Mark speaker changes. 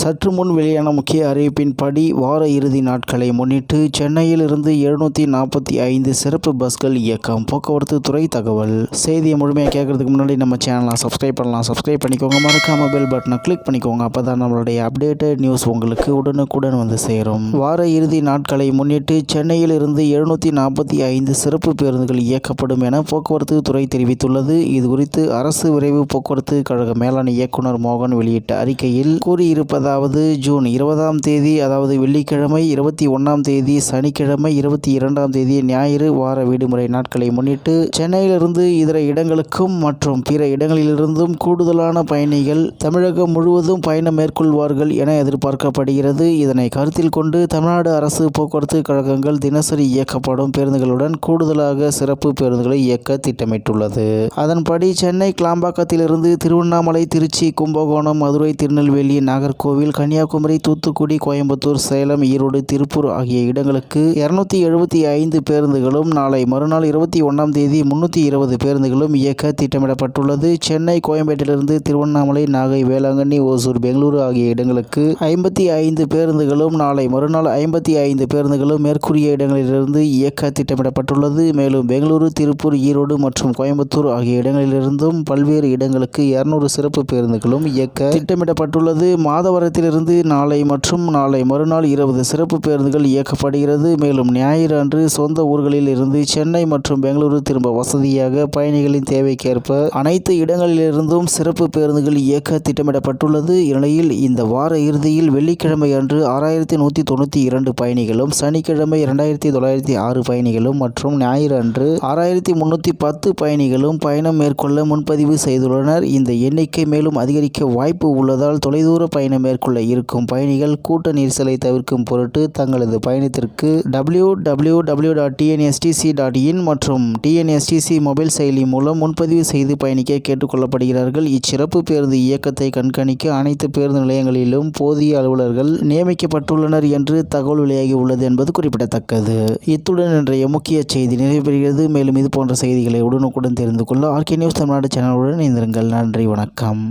Speaker 1: சற்று முன் வெளியான முக்கிய அறிவிப்பின்படி வார இறுதி நாட்களை முன்னிட்டு சென்னையில் இருந்து எழுநூற்றி நாற்பத்தி ஐந்து சிறப்பு பஸ்கள் இயக்கம். போக்குவரத்து துறை தகவல். செய்தியை முழுமையாக கேட்கறதுக்கு முன்னாடி நம்ம சேனலை சப்ஸ்கிரைப் பண்ணலாம். சப்ஸ்கிரைப் பண்ணிக்கோங்க. மறக்காம பெல் பட்டனை கிளிக் பண்ணிக்கோங்க. அப்போ தான் நம்மளுடைய அப்டேட்டட் நியூஸ் உங்களுக்கு உடனுக்குடன் வந்து சேரும். வார இறுதி நாட்களை முன்னிட்டு சென்னையில் இருந்து எழுநூற்றி நாற்பத்தி ஐந்து சிறப்பு பேருந்துகள் இயக்கப்படும் என போக்குவரத்து துறை தெரிவித்துள்ளது. இது குறித்து அரசு விரைவு போக்குவரத்து கழக மேலாண் இயக்குனர் மோகன் வெளியிட்ட அறிக்கையில் அதாவது ஜூன் இருபதாம் தேதி அதாவது வெள்ளிக்கிழமை இருபத்தி ஒன்றாம் தேதி சனிக்கிழமை இருபத்தி இரண்டாம் தேதி ஞாயிறு வார விடுமுறை நாட்களை முன்னிட்டு சென்னையிலிருந்து இதர இடங்களுக்கும் மற்றும் பிற இடங்களிலிருந்தும் கூடுதலான பயணிகள் தமிழகம் முழுவதும் பயணம் மேற்கொள்வார்கள் என எதிர்பார்க்கப்படுகிறது. இதனை கருத்தில் கொண்டு தமிழ்நாடு அரசு போக்குவரத்து கழகங்கள் தினசரி இயக்கப்படும் பேருந்துகளுடன் கூடுதலாக சிறப்பு பேருந்துகளை இயக்க திட்டமிட்டுள்ளது. அதன்படி சென்னை கிளாம்பாக்கத்திலிருந்து திருவண்ணாமலை திருச்சி கும்பகோணம் மதுரை திருநெல்வேலி நாகர்கோவில் கன்னியாகுமரி தூத்துக்குடி கோயம்புத்தூர் சேலம் ஈரோடு திருப்பூர் ஆகிய இடங்களுக்கு இருநூத்தி எழுபத்தி ஐந்து பேருந்துகளும் நாளை மறுநாள் இருபத்தி ஒன்றாம் தேதி முன்னூற்றி இருபது பேருந்துகளும் இயக்க திட்டமிடப்பட்டுள்ளது. சென்னை கோயம்பேட்டிலிருந்து திருவண்ணாமலை நாகை வேளாங்கண்ணி ஓசூர் பெங்களூரு ஆகிய இடங்களுக்கு ஐம்பத்தி ஐந்து பேருந்துகளும் நாளை மறுநாள் ஐம்பத்தி ஐந்து பேருந்துகளும் மேற்கூறிய இடங்களிலிருந்து இயக்க திட்டமிடப்பட்டுள்ளது. மேலும் பெங்களூரு திருப்பூர் ஈரோடு மற்றும் கோயம்புத்தூர் ஆகிய இடங்களிலிருந்தும் பல்வேறு இடங்களுக்கு இருநூறு சிறப்பு பேருந்துகளும் இயக்க திட்டமிடப்பட்டுள்ளது. மாதவர மாதவரத்திலிருந்து நாளை மற்றும் நாளை மறுநாள் இருபது சிறப்பு பேருந்துகள் இயக்கப்படுகிறது. மேலும் ஞாயிறு அன்று சொந்த ஊர்களில் இருந்து சென்னை மற்றும் பெங்களூரு திரும்ப வசதியாக பயணிகளின் தேவைக்கேற்ப அனைத்து இடங்களிலிருந்தும் சிறப்பு பேருந்துகள் இயக்க திட்டமிடப்பட்டுள்ளது. இந்நிலையில் இந்த வார இறுதியில் வெள்ளிக்கிழமை அன்று ஆறாயிரத்தி நூற்றி தொண்ணூற்றி இரண்டு பயணிகளும் சனிக்கிழமை இரண்டாயிரத்தி தொள்ளாயிரத்தி ஆறு பயணிகளும் மற்றும் ஞாயிறு அன்று ஆறாயிரத்தி முன்னூற்றி பத்து பயணிகளும் பயணம் மேற்கொள்ள முன்பதிவு செய்துள்ளனர். இந்த எண்ணிக்கை மேலும் அதிகரிக்க வாய்ப்பு உள்ளதால் தொலைதூர பயணம் மேற்கொள்ள இருக்கும் பயணிகள் கூட்ட நெரிசலை தவிர்க்கும் பொருட்டு தங்களது பயணத்திற்கு W W W dot TNSTC dot in மற்றும் டிஎன்எஸ்டிசி மொபைல் செயலி மூலம் முன்பதிவு செய்து பயணிக்க கேட்டுக்கொள்ளப்படுகிறார்கள் இச்சிறப்பு பேருந்து இயக்கத்தை கண்காணிக்க அனைத்து பேருந்து நிலையங்களிலும் போதிய அலுவலர்கள் நியமிக்கப்பட்டுள்ளனர் என்று தகவல் வெளியாகி உள்ளது என்பது குறிப்பிடத்தக்கது இத்துடன் இன்றைய முக்கிய செய்தி நிறைவு பெறுகிறது மேலும் இது போன்ற செய்திகளை உடனுக்குடன் தெரிந்து கொள்ள ஆர்கே நியூஸ் தமிழ்நாடு சேனலுடன் இணைந்திருங்கள் நன்றி வணக்கம்